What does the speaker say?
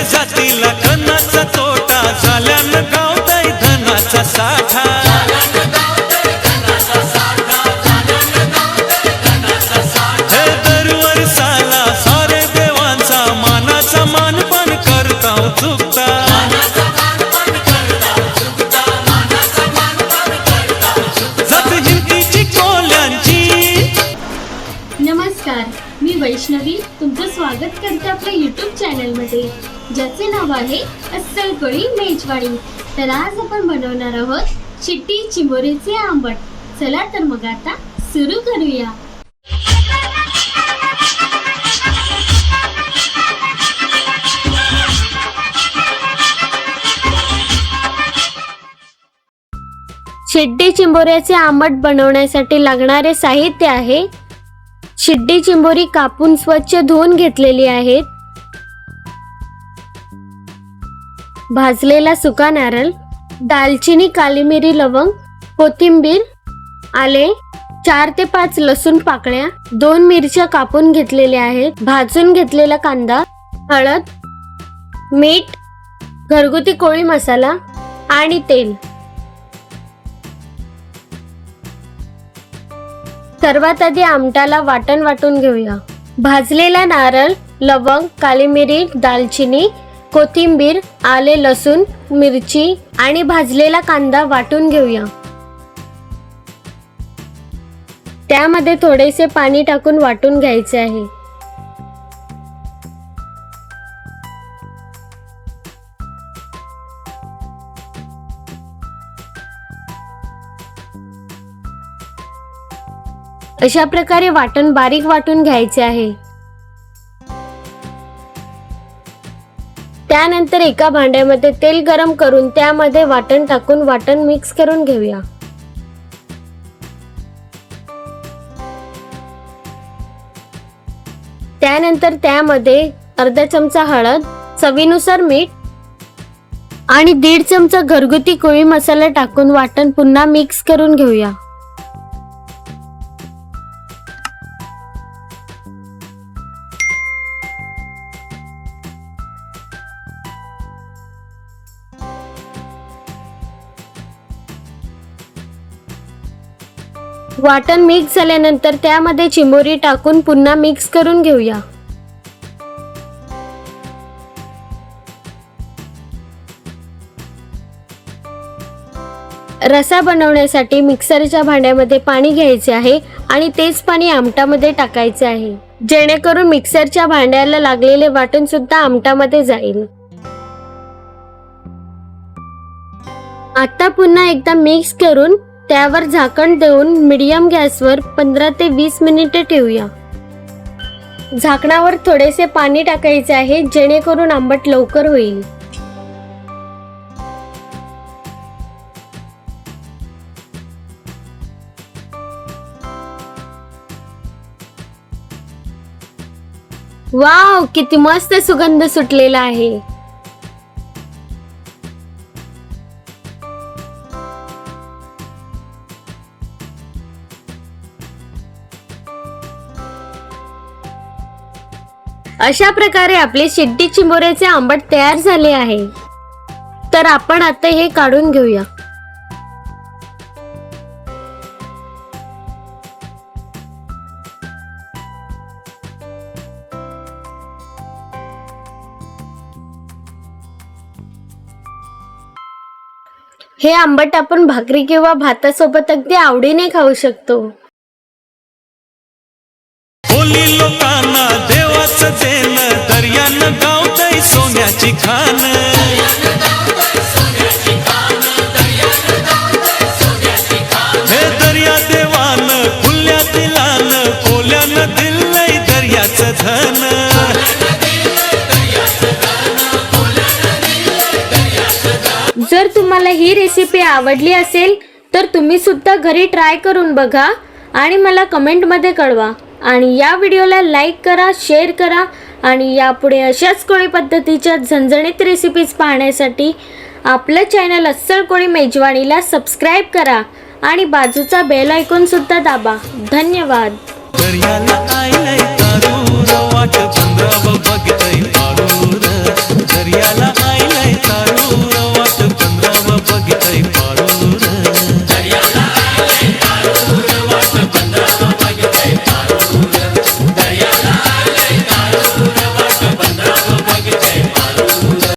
कसे जातील कणाचा तोटा झाल्यानं गावताय धनाचा साठा. दरवर साला सारे देवांचा मानाचा मान पण करता चुकता. जात नमस्कार मी वैष्णवी. तुमचं स्वागत करते आपल्या यूट्यूब चॅनलमध्ये ज्याचे नाव आहे अस्सलकळी मेजवाडी. तर आज आपण बनवणार आहोत चिट्टी चिंबोरीचे आंबट. चला तर मग आता सुरू करूया. शिड्डी चिंबोऱ्याचे आंबट बनवण्यासाठी लागणारे साहित्य आहे. शिड्डी चिंबोरी कापून स्वच्छ धुवून घेतलेली आहेत. भाजलेला सुका नारळ दालचिनी काली मिरी लवंग कोथिंबीर आले चार ते पाच लसूण पाकळ्या दोन मिरच्या कापून घेतलेल्या आहेत भाजून घेतलेला कांदा हळद मीठ घरगुती कोळी मसाला आणि तेल. सर्वात आधी आमटाला वाटण वाटून घेऊया. भाजलेला नारळ लवंग काली मिरी दालचिनी कोथिंबीर आले लसूण मिरची आणि भाजलेला कांदा वाटून घेऊया. त्यामध्ये थोडेसे पाणी टाकून वाटून घ्यायचे आहे. अशा प्रकारे वाटण बारीक वाटून घ्यायचे आहे. त्यानंतर एका भांड्यामध्ये तेल गरम करून त्यामध्ये वाटण टाकून वाटण मिक्स करून घेऊया. त्यानंतर त्यामध्ये अर्धा चमचा हळद चवीनुसार मीठ आणि दीड चमचा घरगुती कोळी मसाला टाकून वाटण पुन्हा मिक्स करून घेऊया. वाटण मिक्स झाल्यानंतर त्यामध्ये चिमोरी टाकून पुन्हा मिक्स करून घेऊया. रसा बनवण्यासाठी मिक्सरच्या भांड्यामध्ये पाणी घ्यायचे आहे आणि तेच पाणी आमटामध्ये टाकायचे आहे. जेणेकरून मिक्सरच्या भांड्याला लागलेले वाटण सुद्धा आमटामध्ये जाईल. आता पुन्हा एकदा मिक्स करून त्यावर झाकण देऊन मिडियम गॅसवर पंधरा ते वीस मिनिटे ठेवूया. झाकणावर थोडेसे पाणी टाकायचे आहे जेणेकरून आंबट लवकर होईल. वाव किती मस्त सुगंध सुटलेला आहे. अशा प्रकारे आपले शिट्टी चिंबोऱ्याचे आंबट तयार झाले आहे. तर आपण आता हे काढून घेऊया. हे आंबट आपण भाकरी किंवा भातासोबत अगदी आवडीने खाऊ शकतो. देवाचं देण दर्यानं सोन्याची खान. हे दर्या देवान खुल्या दिलान कोल्यानं धन. जर तुम्हाला ही रेसिपी आवडली असेल तर तुम्ही सुद्धा घरी ट्राय करून बघा आणि मला कमेंटमध्ये कळवा. आणि या व्हिडिओला लाईक करा शेअर करा आणि यापुढे अशाच कोळी पद्धतीच्या झणझणीत रेसिपीज पाहण्यासाठी आपलं चॅनल अस्सल कोळी मेजवानीला सबस्क्राईब करा आणि बाजूचा बेल ऐकूनसुद्धा दाबा. धन्यवाद.